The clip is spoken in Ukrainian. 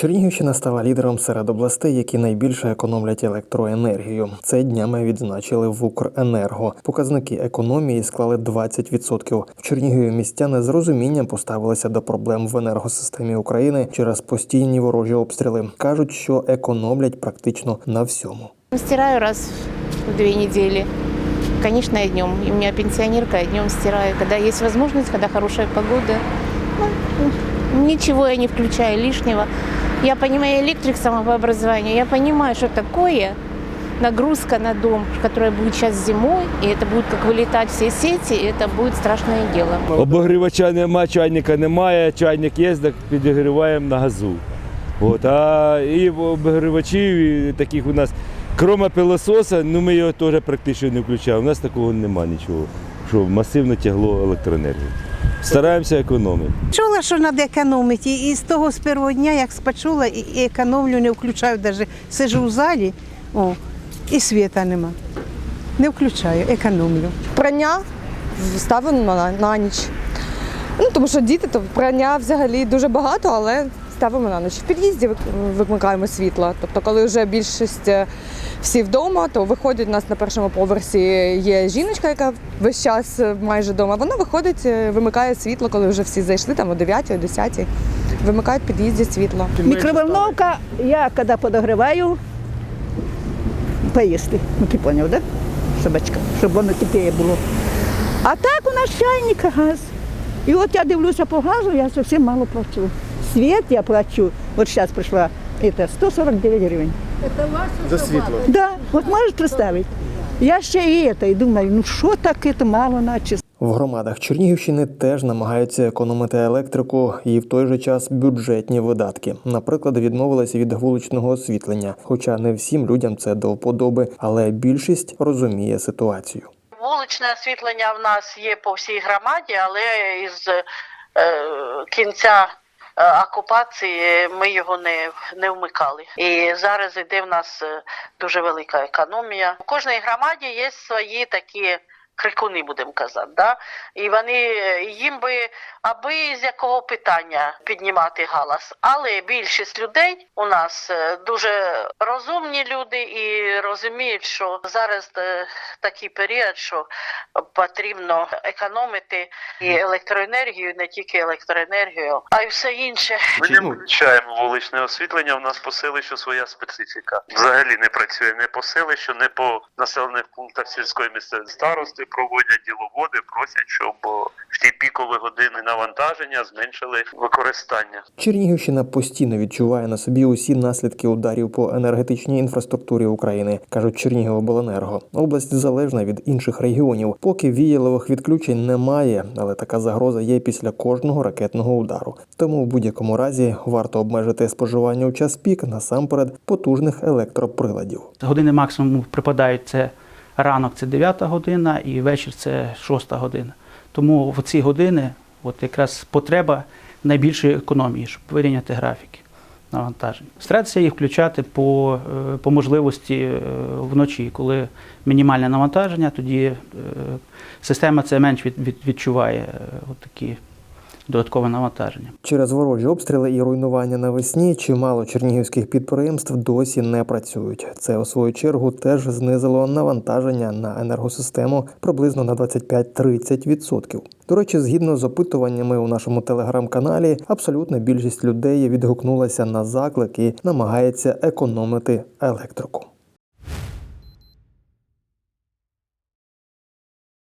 Чернігівщина стала лідером серед областей, які найбільше економлять електроенергію. Це днями відзначили в Укренерго. Показники економії склали 20%. В Чернігові містяни з розумінням поставилися до проблем в енергосистемі України через постійні ворожі обстріли. кажуть, що економлять практично на всьому. Стираю раз в две недели. Конечно, и днем. И у меня пенсионерка, я днем стираю. Когда есть возможность, когда хорошая погода. Ну, ничего я не включаю лишнего. Я понимаю, электрик самого по образованию. Я понимаю, что такое нагрузка на дом, которая будет сейчас зимой, и это будет как вылетать все сети, и это будет страшное дело. Обогрівача нема, чайника немає, чайник є, так підігріваємо на газу. От, а і обогрівачів і таких у нас, крім пилососа, ну ми його теж практично не включаємо. У нас такого нема нічого, що масивно тягло електроенергію. Стараємося економити. Чула, що треба економити, і з того з першого дня, як спочула, і і економлю, не включаю навіть. Сижу в залі, о, і світа нема. Не включаю, економлю. прання ставимо на, на ніч. Ну, тому що діти, то прання взагалі дуже багато, але ставимо на ніч. В під'їзді вимикаємо світло. Тобто, коли вже більшість е, всі вдома, то виходять у нас на першому поверсі є жіночка, яка весь час е, майже вдома. Вона виходить, е, вимикає світло, коли вже всі зайшли, там о 9 о 10 Вимикають в під'їзді світло. Микроволновка, я коли подогріваю, поїсти. Ну ти поняв, да? Собачка, щоб воно тепліше було. А так у нас чайник, газ. І от я дивлюся по газу, я зовсім мало плачу. Світ я плачу, от зараз прийшла, це 149 гривень. За світло. Да, от можеш представити. Я ще і це, і думаю, ну що таке, то мало наче. В громадах Чернігівщини теж намагаються економити електрику і в той же час бюджетні видатки. Наприклад, відмовилися від вуличного освітлення, хоча не всім людям це до вподоби, але більшість розуміє ситуацію. Вуличне освітлення в нас є по всій громаді, але із е, кінця окупації ми його не, не вмикали. І зараз іде в нас е, дуже велика економія. У кожній громаді є свої такі. Крикуни, будемо казати, да? і вони їм би аби з якого питання піднімати галас. Але більшість людей у нас е, дуже розумні люди і розуміють, що зараз е, такий період, що потрібно економити і електроенергію, не тільки електроенергію, а й все інше. Ми не включаємо вуличне освітлення. У нас по селищу своя специфіка. Взагалі не працює не по селищу, не по населених пунктах сільської місцевої старости. Проводять діловоди, просять, щоб о, в ті пікові години навантаження зменшили використання. Чернігівщина постійно відчуває на собі усі наслідки ударів по енергетичній інфраструктурі України, кажуть Чернігівобленерго. Область залежна від інших регіонів. Поки віялових відключень немає, але така загроза є після кожного ракетного удару. Тому в будь-якому разі варто обмежити споживання у час пік насамперед потужних електроприладів. Години максимум припадають це ранок, це 9 година, і вечір це 6 година. Тому в ці години от якраз потреба найбільшої економії, щоб вирівняти графіки навантажень. Старатися їх включати по, е, по можливості е, вночі, коли мінімальне навантаження, тоді е, система це менш від, від, відчуває от такі додаткове навантаження. Через ворожі обстріли і руйнування навесні чимало чернігівських підприємств досі не працюють. Це у свою чергу теж знизило навантаження на енергосистему приблизно на 25-30%. До речі, згідно з опитуваннями у нашому телеграм-каналі, абсолютна більшість людей відгукнулася на заклик і намагається економити електрику.